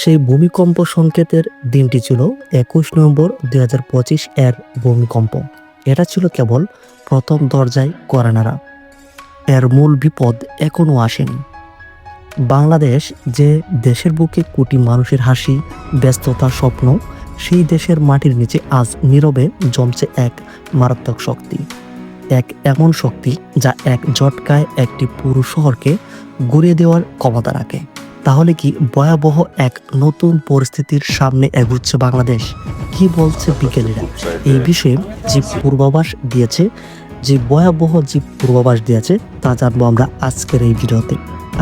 সেই ভূমিকম্প সংকেতের দিনটি ছিল একুশ নভেম্বর দুই হাজার পঁচিশ এর ভূমিকম্প। এটা ছিল কেবল প্রথম দরজায় করেনারা। এর মূল বিপদ এখনও আসেনি। বাংলাদেশ যে দেশের বুকে কোটি মানুষের হাসি ব্যস্ততা স্বপ্ন, সেই দেশের মাটির নিচে আজ নীরবে জমছে এক মারাত্মক শক্তি। এক এমন শক্তি যা এক জটকায় একটি পুরো শহরকে গুড়িয়ে দেওয়ার ক্ষমতা রাখে। তাহলে কি ভয়াবহ এক নতুন পরিস্থিতির সামনে এগুচ্ছে বাংলাদেশ? কি বলছে বিজ্ঞানীরা এই বিষয়ে যে পূর্বাভাস দিয়েছে, যে ভয়াবহ যে পূর্বাভাস দিয়েছে, তা জানব আমরা আজকের এই ভিডিওতে।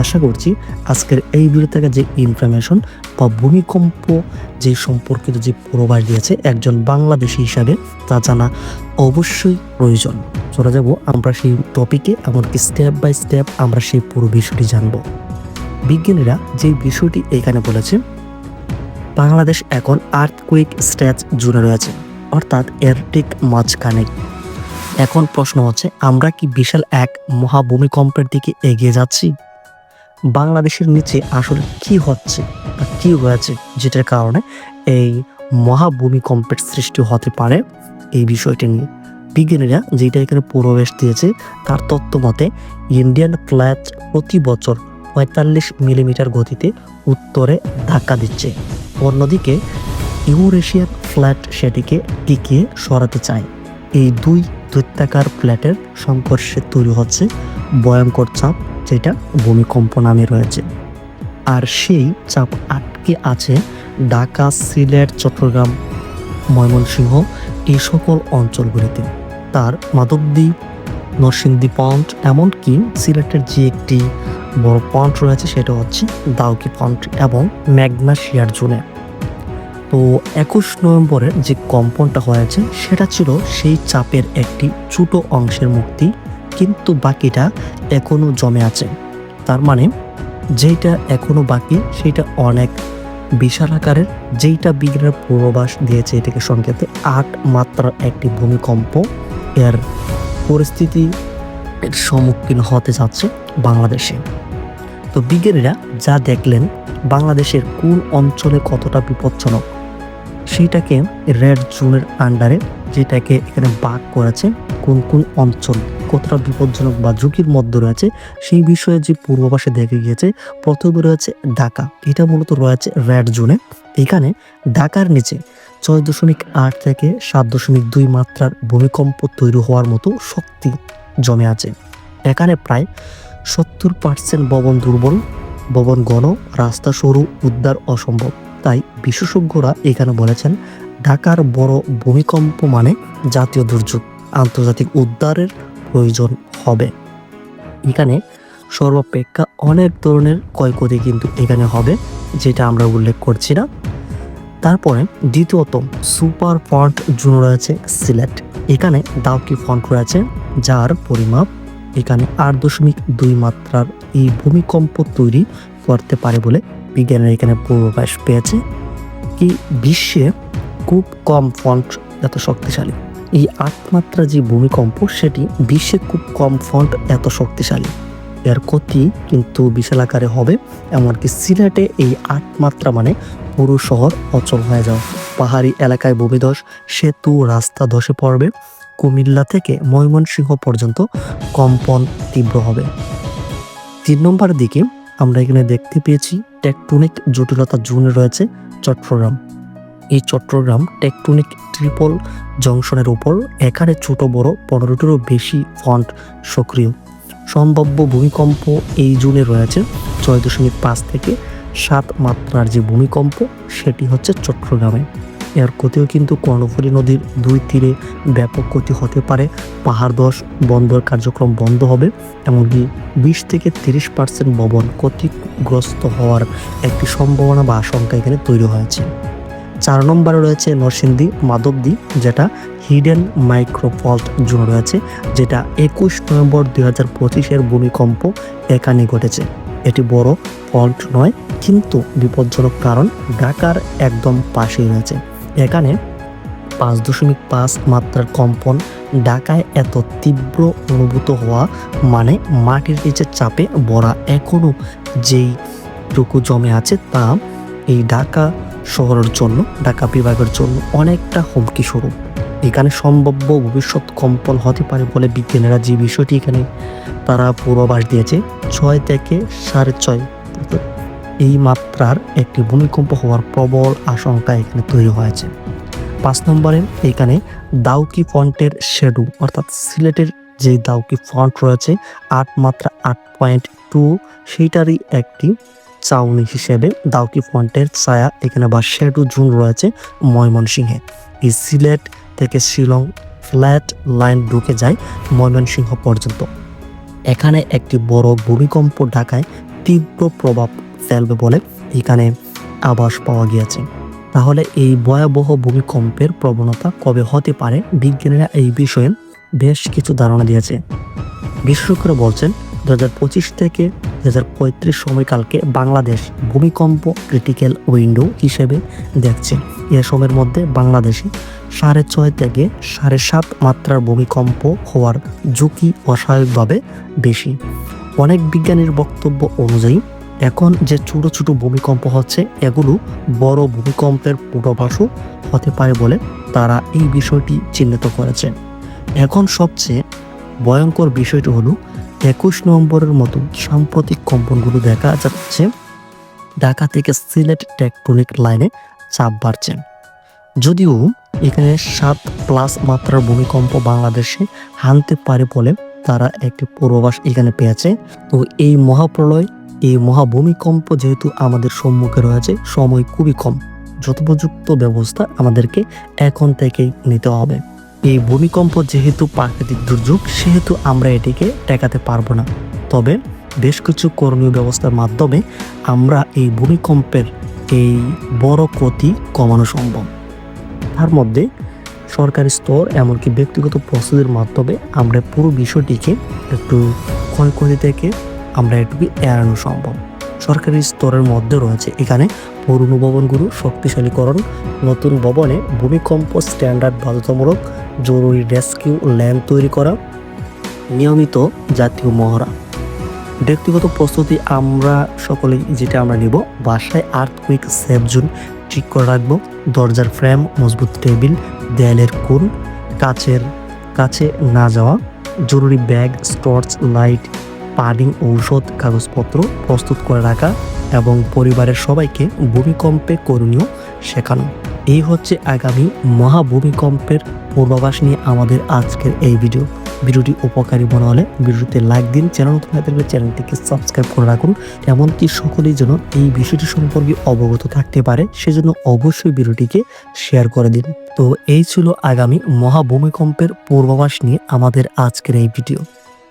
আশা করছি আজকের এই ভিডিও থেকে যে ইনফরমেশন বা ভূমিকম্প যে সম্পর্কিত যে পূর্বাভাস দিয়েছে একজন বাংলাদেশি হিসাবে, তা জানা অবশ্যই প্রয়োজন। চলে যাব আমরা সেই টপিকে এমনকি স্টেপ বাই স্টেপ আমরা সেই পুরো বিষয়টি জানব। বিজ্ঞানীরা যে বিষয়টি এখানে বলেছে, বাংলাদেশ এখন আর্থকুইক স্ট্যাচ জুড়ে রয়েছে, অর্থাৎ এর ঠিক মাঝখানে। এখন প্রশ্ন হচ্ছে, আমরা কি বিশাল এক মহাভূমিকম্পের দিকে এগিয়ে যাচ্ছি? বাংলাদেশের নিচে আসলে কি হচ্ছে বা কি হয়েছে যেটার কারণে এই মহাভূমিকম্পের সৃষ্টি হতে পারে? এই বিষয়টি নিয়ে বিজ্ঞানীরা যেটা এখানে পূর্বাভাস দিয়েছে, তার তত্ত্ব মতে, ইন্ডিয়ান ফ্ল্যাট প্রতি বছর পঁয়তাল্লিশ মিলিমিটার গতিতে উত্তরে ধাক্কা দিচ্ছে। অন্যদিকে ইউরেশিয়ান ফ্ল্যাট সেটিকে টিকিয়ে সরাতে চায়। এই দুই দৈত্যাকার ফ্ল্যাটের সংঘর্ষে তৈরি হচ্ছে ভয়ঙ্কর চাপ, যেটা ভূমিকম্প নামে রয়েছে। আর সেই চাপ আটকে আছে ঢাকা, সিলেট, চট্টগ্রাম, ময়মনসিংহ এই সকল অঞ্চলগুলিতে। তার মাধবদ্বীপ নরসিংদী পন্ট, এমনকি সিলেটের যে একটি বড় পন্ট রয়েছে সেটা হচ্ছে দাউকি পন্ট এবং ম্যাগনা শিয়ার জোনে। তো একুশ নভেম্বরের যে কম্পনটা হয়েছে, সেটা ছিল সেই চাপের একটি ছোট অংশের মুক্তি, কিন্তু বাকিটা এখনও জমে আছে। তার মানে যেটা এখনও বাকি, সেটা অনেক বিশাল আকারের যেইটা বিজ্ঞানের পূর্বাভাস দিয়েছে এটাকে সংকেতে আট মাত্রার একটি ভূমিকম্প এর পরিস্থিতি সম্মুখীন হতে যাচ্ছে বাংলাদেশে। তো বিজ্ঞানীরা যা দেখলেন বাংলাদেশের কোন অঞ্চলে কতটা বিপজ্জনক, সেইটাকে রেড জোনের আন্ডারে যেটাকে এখানে বাদ করেছে, কোন কোন অঞ্চল কতটা বিপজ্জনক বা ঝুঁকির মধ্যে রয়েছে, সেই বিষয়ে যে পূর্বাভাসে দেখে গিয়েছে, প্রথমে রয়েছে ঢাকা। এটা মূলত রয়েছে রেড জোনে এখানে ঢাকার নিচে ছয় দশমিক আট থেকে সাত দশমিক দুই মাত্রার ভূমিকম্প তৈরি হওয়ার মতো শক্তি জমে আছে। এখানে প্রায় সত্তর পার্সেন্ট ভবন দুর্বল, ভবন ঘন, রাস্তা সরু, উদ্ধার অসম্ভব। তাই বিশেষজ্ঞরা এখানে বলেছেন, ঢাকার বড় ভূমিকম্প মানে জাতীয় দুর্যোগ। আন্তর্জাতিক উদ্ধারের প্রয়োজন হবে। এখানে সর্বাপেক্ষা অনেক ধরনের ক্ষয়ক্ষতি কিন্তু এখানে হবে, যেটা আমরা উল্লেখ করছি না। তারপরে দ্বিতীয়ত, সুপার ফন্ট জোন রয়েছে সিলেট। এখানে দাউকি ফন্ট রয়েছে, যার পরিমাপ এখানে আট দশমিক দুই মাত্রার এই ভূমিকম্প তৈরি করতে পারে বলে বিজ্ঞানীরা এখানে পূর্বাভাস পেয়েছে কি বিশ্বে খুব কম ফন্ট এত শক্তিশালী। এই আট মাত্রা যে ভূমিকম্প, সেটি বিশ্বে খুব কম ফন্ট এত শক্তিশালী। এর ক্ষতি কিন্তু বিশাল আকারে হবে, এমনকি সিলেটে এই আট মাত্রা মানে পুরো শহর অচল হয়ে যাওয়া পাহাড়ি এলাকায় ভূমিধস, সেতু, রাস্তা ধসে পড়বে। কুমিল্লা থেকে ময়মনসিংহ পর্যন্ত কম্পন তীব্র হবে। তিন নম্বরের দিকে আমরা এখানে দেখতে পেয়েছি টেকটনিক জটিলতা জোনে রয়েছে চট্টগ্রাম। এই চট্টগ্রাম টেকটনিক ট্রিপল জংশনের উপর এখানে ছোট, বড় পনেরোটিরও বেশি ফন্ট সক্রিয়। সম্ভাব্য ভূমিকম্প এই জুনে রয়েছে ছয় দশমিক পাঁচ থেকে সাত মাত্রার যে ভূমিকম্প, সেটি হচ্ছে চট্টগ্রামে। এর ক্ষতিও কিন্তু কর্ণফুলী নদীর দুই তীরে ব্যাপক ক্ষতি হতে পারে। পাহাড় দশ বন্দর কার্যক্রম বন্ধ হবে, এমনকি বিশ থেকে তিরিশ পার্সেন্ট ভবন ক্ষতিগ্রস্ত হওয়ার একটি সম্ভাবনা বা আশঙ্কা এখানে তৈরি হয়েছে। চার নম্বরে রয়েছে নরসিংদী, মাধবদী, যেটা হিডেন মাইক্রোফল্ট জোন রয়েছে, যেটা একুশ নভেম্বর দুই হাজার পঁচিশের ভূমিকম্প এখানে ঘটেছে। এটি বড় ফল্ট নয়, কিন্তু বিপজ্জনক কারণ ঢাকার একদম পাশেই রয়েছে। এখানে পাঁচ দশমিক পাঁচ মাত্রার কম্পন ঢাকায় এত তীব্র অনুভূত হওয়া মানে মাটির নিচে চাপে ভরা এখনও যেই টুকু জমে আছে তা এই ঢাকা শহরের জন্য, ঢাকা বিভাগের জন্য অনেকটা হুমকি স্বরূপ। এখানে সম্ভাব্য ভবিষ্যৎ কম্পন হতে পারে বলে বিজ্ঞানীরা যে বিষয়টি এখানে তারা পূর্বাভাস দিয়েছে, ছয় থেকে সাড়ে ছয় এই মাত্রার একটি ভূমিকম্প হওয়ার প্রবল আশঙ্কা এখানে তৈরি হয়েছে। পাঁচ নম্বরে এখানে দাউকি ফন্টের শেডু অর্থাৎ সিলেটের যে দাউকি ফন্ট রয়েছে, আট মাত্রা আট পয়েন্ট টু, সেইটারই একটি চাউনি হিসেবে দাউকি ফন্টের ছায়া এখানে বা শেডু জুন রয়েছে ময়মনসিংহে। এই সিলেট থেকে শিলং ফ্ল্যাট লাইন ঢুকে যায় ময়মনসিংহ পর্যন্ত। এখানে একটি বড় ভূমিকম্প ঢাকায় তীব্র প্রভাব ফেলবে বলে এখানে আভাস পাওয়া গিয়েছে। তাহলে এই ভয়াবহ ভূমিকম্পের প্রবণতা কবে হতে পারে? বিজ্ঞানীরা এই বিষয়ে বেশ কিছু ধারণা দিয়েছে। বিশেষজ্ঞরা বলছেন দু হাজার পঁচিশ থেকে দু হাজার পঁয়ত্রিশ সময়কালকে বাংলাদেশ ভূমিকম্প ক্রিটিক্যাল উইন্ডো হিসেবে দেখছে। এ সময়ের মধ্যে বাংলাদেশে সাড়ে ছয় থেকে সাড়ে সাত মাত্রার ভূমিকম্প হওয়ার ঝুঁকি অস্বাভাবিকভাবে বেশি। অনেক বিজ্ঞানীর বক্তব্য অনুযায়ী এখন যে ছোট ছোট ভূমিকম্প হচ্ছে, এগুলো বড় ভূমিকম্পের পূর্বাভাসও হতে পারে বলে তারা এই বিষয়টি চিহ্নিত করেছেন এখন সবচেয়ে ভয়ঙ্কর বিষয়টি হলো, একুশ নভেম্বরের মতো সাম্প্রতিক কম্পনগুলো দেখা যাচ্ছে, ঢাকা থেকে সিলেট টেকটনিক লাইনে চাপ বাড়ছে। যদিও এখানে সাত প্লাস মাত্রার ভূমিকম্প বাংলাদেশে হানতে পারে বলে তারা একটি পূর্বাভাস এখানে পেয়েছে। তো এই মহাপ্রলয় এই মহাভূমিকম্প যেহেতু আমাদের সম্মুখে রয়েছে, সময় খুবই কম। যথোপযুক্ত ব্যবস্থা আমাদেরকে এখন থেকেই নিতে হবে। এই ভূমিকম্প যেহেতু প্রাকৃতিক দুর্যোগ, সেহেতু আমরা এটিকে টেকাতে পারব না। তবে বেশ কিছু করণীয় ব্যবস্থার মাধ্যমে আমরা এই ভূমিকম্পের এই বড় ক্ষতি কমানো সম্ভব। তার মধ্যে সরকারি স্তর এমনকি ব্যক্তিগত প্রস্তুতির মাধ্যমে আমরা পুরো বিষয়টিকে একটু ক্ষয়ক্ষতি থেকে আমরা একটু এড়ানো সম্ভব। সরকারি স্তরের মধ্যে রয়েছে এখানে পুরনো ভবনগুলো শক্তিশালীকরণ, নতুন ভবনে ভূমিকম্প স্ট্যান্ডার্ড বাধ্যতামূলক জরুরি রেস্কিউ ল্যান্ড তৈরি করা, নিয়মিত জাতীয় মহড়া। ব্যক্তিগত প্রস্তুতি আমরা সকলেই যেটা আমরা নিব, বাসায় আর্থকুইক সেফ জোন ঠিক করে রাখব, দরজার ফ্রেম মজবুত টেবিল, দেয়ালের কোণ, কাচের, কাছে না যাওয়া, জরুরি ব্যাগ স্টর্চ লাইট পানি ঔষধ কাগজপত্র প্রস্তুত করে রাখা এবং পরিবারের সবাইকে ভূমিকম্পে করণীয় শেখানো। এই হচ্ছে আগামী মহাভূমিকম্পের পূর্বাভাস নিয়ে আমাদের আজকের এই ভিডিও। ভিডিওটি উপকারী মনে হলে ভিডিওতে লাইক দিন, চ্যানেল নতুন থাকলে চ্যানেলটিকে সাবস্ক্রাইব করে রাখুন। এমনকি সকলেই যেন এই বিষয়টি সম্পর্কে অবগত থাকতে পারে, সেজন্য অবশ্যই ভিডিওটিকে শেয়ার করে দিন। তো এই ছিল আগামী মহাভূমিকম্পের পূর্বাভাস নিয়ে আমাদের আজকের এই ভিডিও।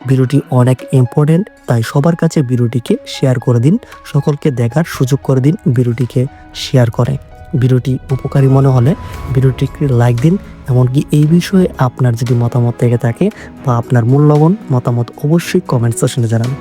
ভিডিওটি অনেক ইম্পর্টেন্ট তাই সবার কাছে ভিডিওটিকে শেয়ার করে দিন, সকলকে দেখার সুযোগ করে দিন ভিডিওটিকে শেয়ার করে। ভিডিওটি উপকারী মনে হলে ভিডিওটিকে লাইক দিন, এমনকি এই বিষয়ে আপনার যদি মতামত থেকে থাকে বা আপনার মূল্যবান মতামত অবশ্যই কমেন্ট সেকশনে জানান।